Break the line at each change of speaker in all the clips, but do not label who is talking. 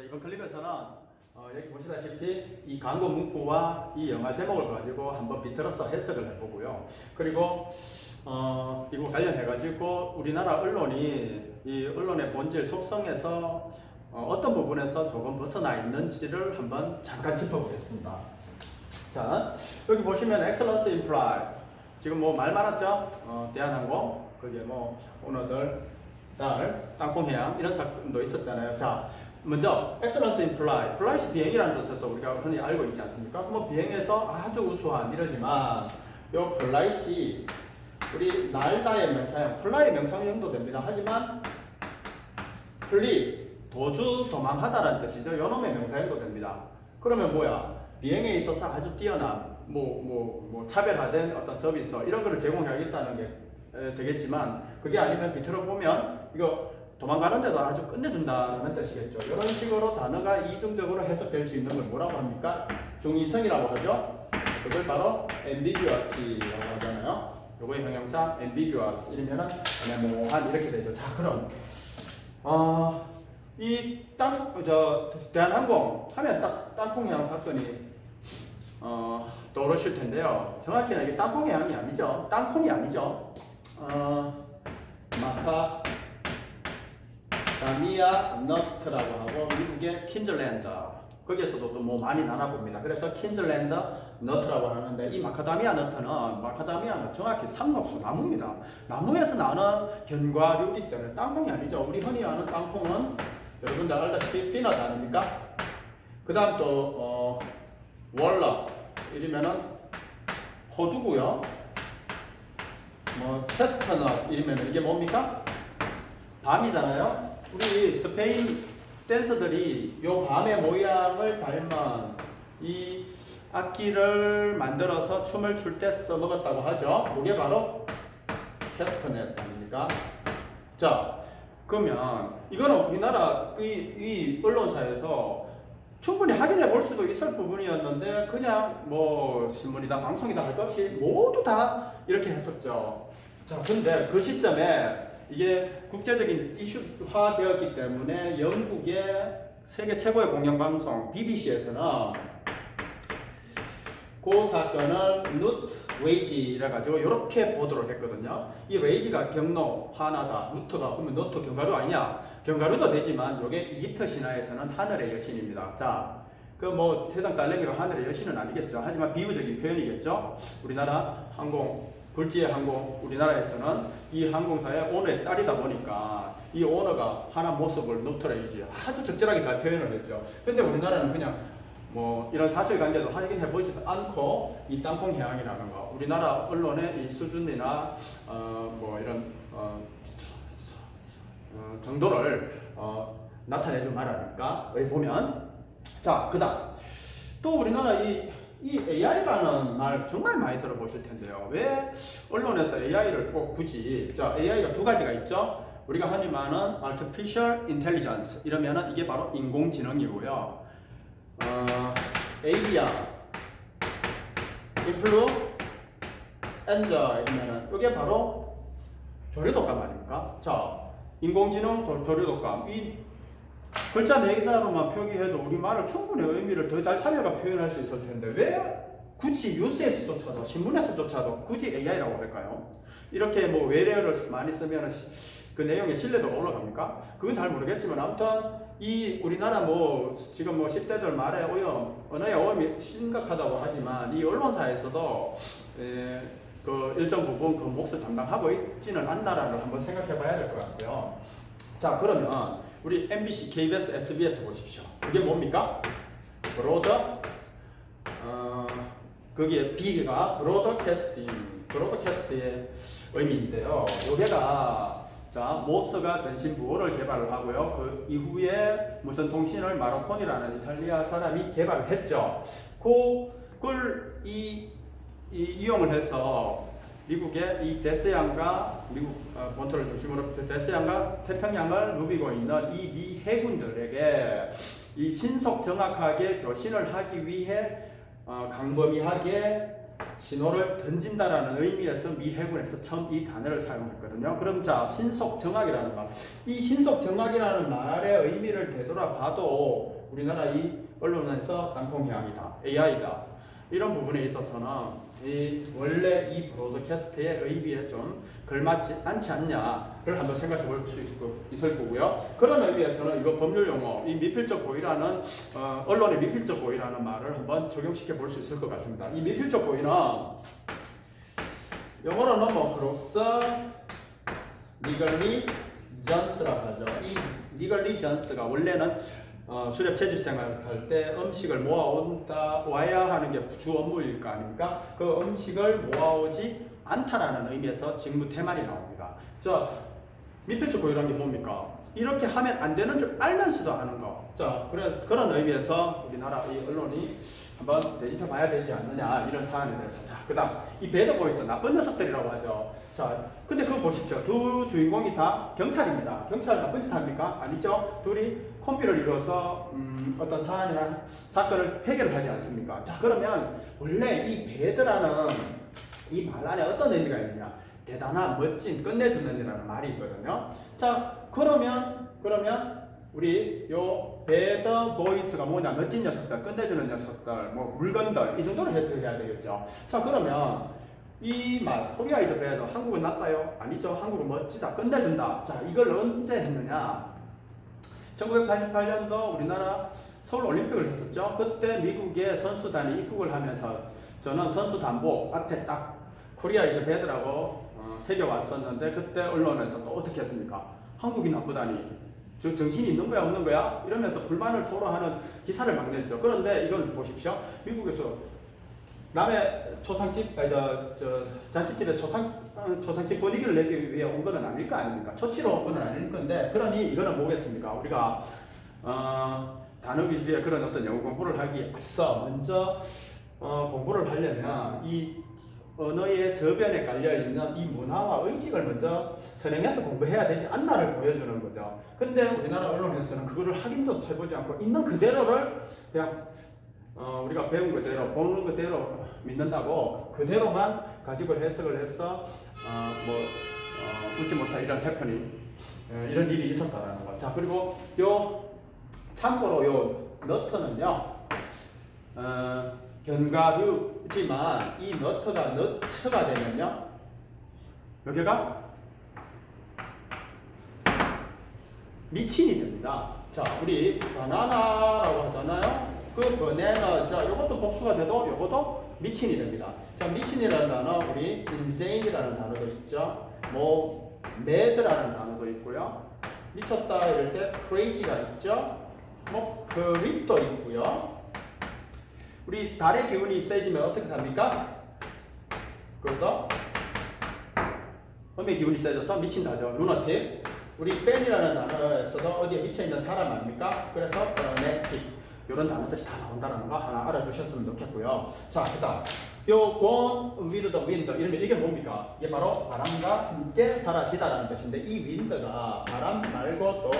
자, 이번 클립에서는 어, 여기 보시다시피 이 광고 문구와 이 영화 제목을 가지고 한번 비틀어서 해석을 해보고요. 그리고 어, 이거 관련해가지고 우리나라 언론이 이 언론의 본질 속성에서 어, 떤 부분에서 조금 벗어나 있는지를 한번 잠깐 짚어보겠습니다. 자, 여기 보시면 excellence imply 지금 뭐 말 많았죠? 어, 대한항공 그게 뭐 오너들 딸 땅콩해양 이런 사건도 있었잖아요. 자, 먼저 excellence imply flight 비행이라는 뜻에서 우리가 흔히 알고 있지 않습니까? 뭐 비행에서 아주 우수한 이러지만 요 flight이 우리 날다의 명사형 fly 명사형도 됩니다. 하지만 flee 도주 도망하다라는 뜻이죠. 요놈의 명사형도 됩니다. 그러면 뭐야? 비행에 있어서 아주 뛰어난 뭐뭐뭐 차별화된 어떤 서비스 이런 거를 제공해야겠다는 게 에, 되겠지만 그게 아니면 비틀어 보면 이거 도망가는데도 아주 끝내준다는 뜻이겠죠. 이런 식으로 단어가 이중적으로 해석될 수 있는 걸 뭐라고 합니까? 중의성이라고 하죠. 그걸 바로 ambiguity라고 하잖아요. 요거의 형용사 ambiguous 이러면은 애매모호한 이렇게 되죠. 자, 그럼 어, 이땅저 대한항공 하면 딱 땅콩 해양 사건이 어, 떠오르실 텐데요. 정확히는 이게 땅콩 해양이 아니죠. 땅콩이 아니죠. 어, 마카 다미아 너트라고 하고 미국의 킨즐랜드 거기에서도 또 뭐 많이 나눠봅니다. 그래서 킨즐랜드 너트라고 하는데 이 마카다미아 너트는 마카다미아는 정확히 상록수 나무입니다. 나무에서 나는 견과류이기 때문에 땅콩이 아니죠. 우리 흔히 아는 땅콩은 여러분들 알다시피 피넛 아닙니까? 그 다음 또 어, 월러 이러면은 호두고요. 뭐 체스터넛 이러면 이게 뭡니까? 밤이잖아요. 우리 스페인 댄서들이 요 밤의 모양을 닮은 이 악기를 만들어서 춤을 출 때 써먹었다고 하죠. 그게 바로 캐스터넷 아닙니까? 자, 그러면 이거는 우리나라 이, 이 언론사에서 충분히 확인해 볼 수도 있을 부분이었는데 그냥 뭐 신문이다 방송이다 할 것 없이 모두 다 이렇게 했었죠. 자, 근데 그 시점에 이게 국제적인 이슈화 되었기 때문에 영국의 세계 최고의 공영방송 BBC에서는 그 사건을 누트 웨이지라 가지고 이렇게 보도를 했거든요. 이 웨이지가 경로 하나다, 누트가 그러면 노트 견과류 아니냐? 견과류도 되지만 이게 이집트 신화에서는 하늘의 여신입니다. 자, 그 뭐 세상 딸내미가 하늘의 여신은 아니겠죠. 하지만 비유적인 표현이겠죠. 우리나라 항공 굴지의 항공 우리나라에서는 이 항공사의 오너의 딸이다 보니까 이 오너가 하나 모습을 노트레이지 아주 적절하게 잘 표현을 했죠. 근데 우리나라는 그냥 뭐 이런 사실관계도 확인해 보지도 않고 이 땅콩 해양이라는 거 우리나라 언론의 이 수준이나 어 뭐 이런 어, 어 정도를 어 나타내지 말라니까 여기 보면 자 그다음 또 우리나라 이 이 AI라는 말 정말 많이 들어보실 텐데요. 왜 언론에서 AI를 꼭 굳이 자 AI가 두 가지가 있죠. 우리가 흔히 말하는 artificial intelligence 이러면은 이게 바로 인공지능이고요. 어, AI야, influenza 이러면은 이게 바로 조류독감 아닙니까? 자, 인공지능 도- 조류독감 이 글자 네 개사로만 표기해도 우리 말을 충분히 의미를 더 잘 살려가 표현할 수 있을 텐데 왜 굳이 뉴스에서조차도 신문에서조차도 굳이 AI라고 할까요? 이렇게 뭐 외래어를 많이 쓰면 그 내용의 신뢰도가 올라갑니까? 그건 잘 모르겠지만 아무튼 이 우리나라 뭐 지금 뭐 10대들 말에 오염 언어의 오염이 심각하다고 하지만 이 언론사에서도 에, 그 일정 부분 그 몫을 담당하고 있지는 않나라는 한번 생각해 봐야 될 것 같고요. 자 그러면 우리 MBC, KBS, SBS 보십시오. 그게 뭡니까? 브로더 어, 거기에 B가 브로드캐스팅, 브로드캐스트의 의미인데요. 요게가 자 모스가 전신 부호를 개발을 하고요. 그 이후에 무슨 통신을 마로콘이라는 이탈리아 사람이 개발을 했죠. 그걸 이, 이 이용을 해서 미국의 이 데스양과 미국 어, 본토를 중심으로 데스양과 태평양을 누비고 있는 이 미 해군들에게 이 신속 정확하게 교신을 하기 위해 어, 강범위하게 신호를 던진다라는 의미에서 미 해군에서 처음 이 단어를 사용했거든요. 그럼 자 신속 정확이라는 말, 이 신속 정확이라는 말의 의미를 되돌아봐도 우리나라 이 언론에서 땅콩향이다, AI다 이런 부분에 있어서는 이 원래 이 브로드캐스트의 의미에 좀 걸맞지 않지 않냐를 한번 생각해 볼 수 있을 거고요. 그런 의미에서는 이거 법률 용어, 이 미필적 고의라는 어, 언론의 미필적 고의라는 말을 한번 적용시켜 볼 수 있을 것 같습니다. 이 미필적 고의는 영어로는 뭐 그로서 니글리전스라고 하죠. 이 니글리전스가 원래는 어, 수렵 채집 생활할 때 음식을 모아온다 와야 하는 게 주 업무일 거 아닙니까? 그 음식을 모아오지 않다라는 의미에서 직무 태말이 나옵니다. 자, 미필적 고의란 게 뭡니까? 이렇게 하면 안 되는 줄 알면서도 하는 거. 자, 그래 그런 의미에서 우리나라 이 언론이 한번 되짚어 봐야 되지 않느냐 이런 사안에 대해서. 자, 그다음 이 배드 보이스 나쁜 녀석들이라고 하죠. 자, 근데 그거 보십시오. 두 주인공이 다 경찰입니다. 경찰 나쁜 짓 합니까? 아니죠. 둘이 콤비를 이루어서 음, 어떤 사안이나 사건을 해결을 하지 않습니까? 자, 그러면 원래 이 배드라는 이 말 안에 어떤 의미가 있느냐? 대단한, 멋진, 끝내주는 이라는 말이 있거든요. 자, 그러면, 그러면, 우리 요 배더 보이스가 뭐냐? 멋진 녀석들, 끝내주는 녀석들, 뭐 물건들, 이 정도로 해석해야 되겠죠. 자, 그러면, 이 말, 코리아 이즈 배더, 한국은 나빠요? 아니죠. 한국은 멋지다, 끝내준다. 자, 이걸 언제 했느냐? 1988년도 우리나라 서울 올림픽을 했었죠. 그때 미국의 선수단이 입국을 하면서 저는 선수 단복 앞에 딱 코리아 이즈 배드라고 어, 새겨 왔었는데 그때 언론에서 또 어떻게 했습니까? 한국이 나쁘다니 저 정신이 있는 거야 없는 거야 이러면서 불만을 토로하는 기사를 막 냈죠. 그런데 이건 보십시오. 미국에서 남의 초상집, 아니 저, 저 잔치집에 초상 어, 초상집 분위기를 내기 위해 온 것은 아닐 거 아닙니까? 초치로 온 것은 아닐 건데 그러니 이거는 뭐겠습니까? 우리가 어, 단어 위주의 그런 어떤 영어 공부를 하기 앞서 먼저 어, 공부를 하려면 이 언어의 저변에 깔려 있는 이 문화와 의식을 먼저 선행해서 공부해야 되지 않나를 보여주는 거죠. 근데 우리나라 언론에서는 그거를 확인도 해보지 않고 있는 그대로를 그냥 어, 우리가 배운 그대로 보는 그대로 믿는다고 그대로만 가지고 해석을 해서 어, 뭐 어, 웃지 못할 이런 해프닝 어, 이런 일이 있었다라는 거. 자 그리고 요 참고로 요 너트는요 어, 견과류지만 이 너트가 너트가 되면요 여기가 미친이 됩니다. 자 우리 바나나라고 하잖아요. 그 버네너 자 이것도 복수가 돼도 이것도 미친이 됩니다. 자 미친이라는 단어 우리 insane이라는 단어도 있죠. 뭐 mad라는 단어도 있고요. 미쳤다 이럴 때 crazy가 있죠. 뭐 그립도 있고요. 우리 달의 기운이 세지면 어떻게 됩니까? 그래서 음의 기운이 세져서 미친다죠. 루나틱. 우리 팬이라는 단어에서도 어디에 미쳐 있는 사람 아닙니까? 그래서 프레네틱. 이런 단어들이 다 나온다는 거 하나 알아주셨으면 좋겠고요. 자, 그 다음 요 gone with the wind 이러면 이게 뭡니까? 이게 바로 바람과 함께 사라지다라는 뜻인데 이 wind가 바람 말고 또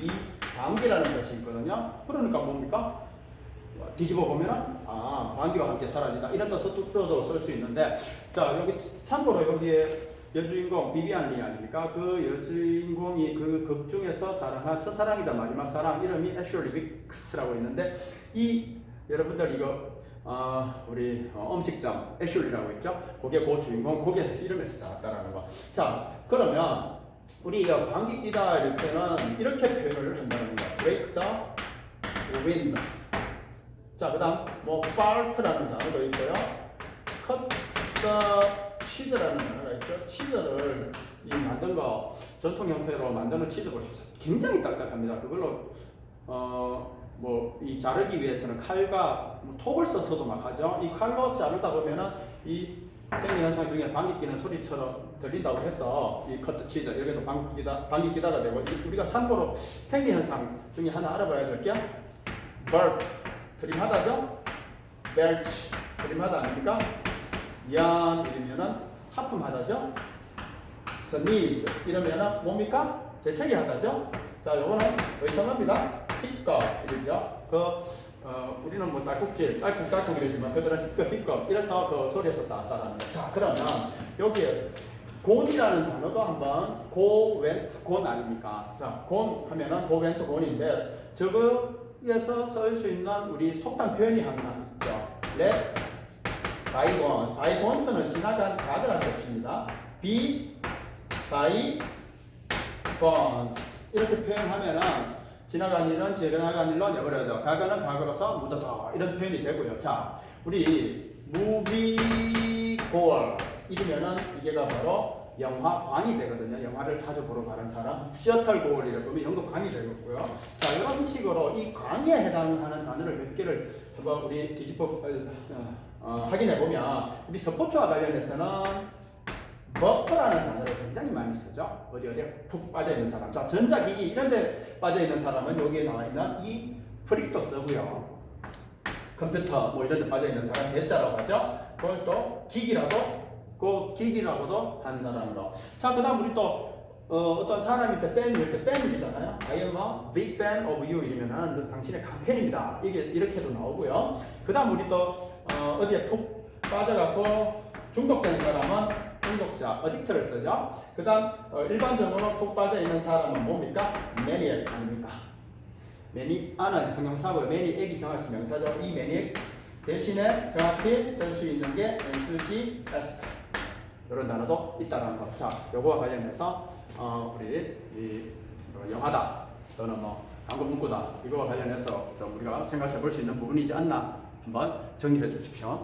이 방귀라는 뜻이 있거든요. 그러니까 뭡니까? 뒤집어 보면은 아 방귀와 함께 사라지다 이런 뜻도 쓸 수 있는데 자 여기 참고로 여기에 여주인공 비비안 리 아닙니까? 그 여주인공이 그 극 중에서 사랑한 첫사랑이자 마지막 사랑 이름이 애슐리 빅스라고 있는데 이 여러분들 이거 어, 우리 어, 음식점 애슐리라고 있죠? 그게 그 주인공 그게 이름에서 나왔다라는 거. 자 그러면 우리 이 방귀 끼다 이럴 때는 이렇게 표현을 한다는 거. break the wind. 자 그 다음 뭐 fart라는 단어도 있고요. cut the 치즈라는 단어가 있죠. 치즈를 이 만든 거 전통 형태로 만드는 치즈 보십시오. 굉장히 딱딱합니다. 그걸로 어 뭐 이 자르기 위해서는 칼과 뭐 톱을 써서도 막 하죠. 이 칼로 자르다 보면은 이 생리 현상 중에 방귀 끼는 소리처럼 들린다고 해서 이 커트 치즈 여기도 방귀 끼다 방귀 끼다가 되고 이 우리가 참고로 생리 현상 중에 하나 알아봐야 될 게 burp 트림하다죠. belch 트림하다 아닙니까? 연 이러면은 하품하다죠. sneeze 이러면은 뭡니까? 재채기 하다죠. 자, 요거는 의성합니다. 힙겁 이러죠. 그 어, 우리는 뭐 딸꾹질, 딸꾹 딸꾹 이러지만 그들은 힙겁 힙겁 이래서 그 소리에서 거. 자 그러면 여기에 곤이라는 단어도 한번 고 웬트 곤 아닙니까? 자, 곤 하면은 고 웬트 곤인데 저거 에서 쓸 수 있는 우리 속담 표현이 하나 있죠. Let bygones. bygones는 지나간 가드라는 뜻입니다. be bygones 이렇게 표현하면은 지나간 일은 지나간 일로 내버려져. 과거는 과거로서 묻어서 이런 표현이 되고요. 자, 우리 movie goer 이러면은 이게가 바로 영화관이 되거든요. 영화를 자주 보러 가는 사람. 시어털 고얼이라고 하면 연극관이 되겠고요. 자, 이런 식으로 이 관에 해당하는 단어를 몇 개를 한번 우리 뒤집어 어, 어, 확인해 보면 우리 스포츠와 관련해서는 버퍼라는 단어를 굉장히 많이 쓰죠. 어디 어디에 푹 빠져 있는 사람. 자, 전자기기 이런 데 빠져 있는 사람은 여기에 나와 있는 이 프릭도 쓰고요. 컴퓨터 뭐 이런 데 빠져 있는 사람 대자라고 하죠. 그걸 또 기기라고 그 기기라고도 한다는 자, 그 다음 우리 또 어, 어떤 사람한테 팬 이럴 때 팬이잖아요. I am a big fan of you 이러면은 당신의 강팬입니다. 이게 이렇게도 나오고요. 그 다음 우리 또 어, 어디에 푹 빠져갖고 중독된 사람은 중독자, 어딕트를 쓰죠. 그 다음 어, 일반적으로 푹 빠져 있는 사람은 뭡니까? 매니액 아닙니까? 매니 아는 형용사고요. 매니액이 정확히 명사죠. 이 매니액 대신에 정확히 쓸 수 있는 게 enthusiast 이런 단어도 있다라는 것. 자, 요거와 관련해서 어, 우리 이 어, 영화다 또는 뭐 광고 문구다 이거와 관련해서 좀 우리가 생각해 볼 수 있는 부분이지 않나 한번 정리해 주십시오.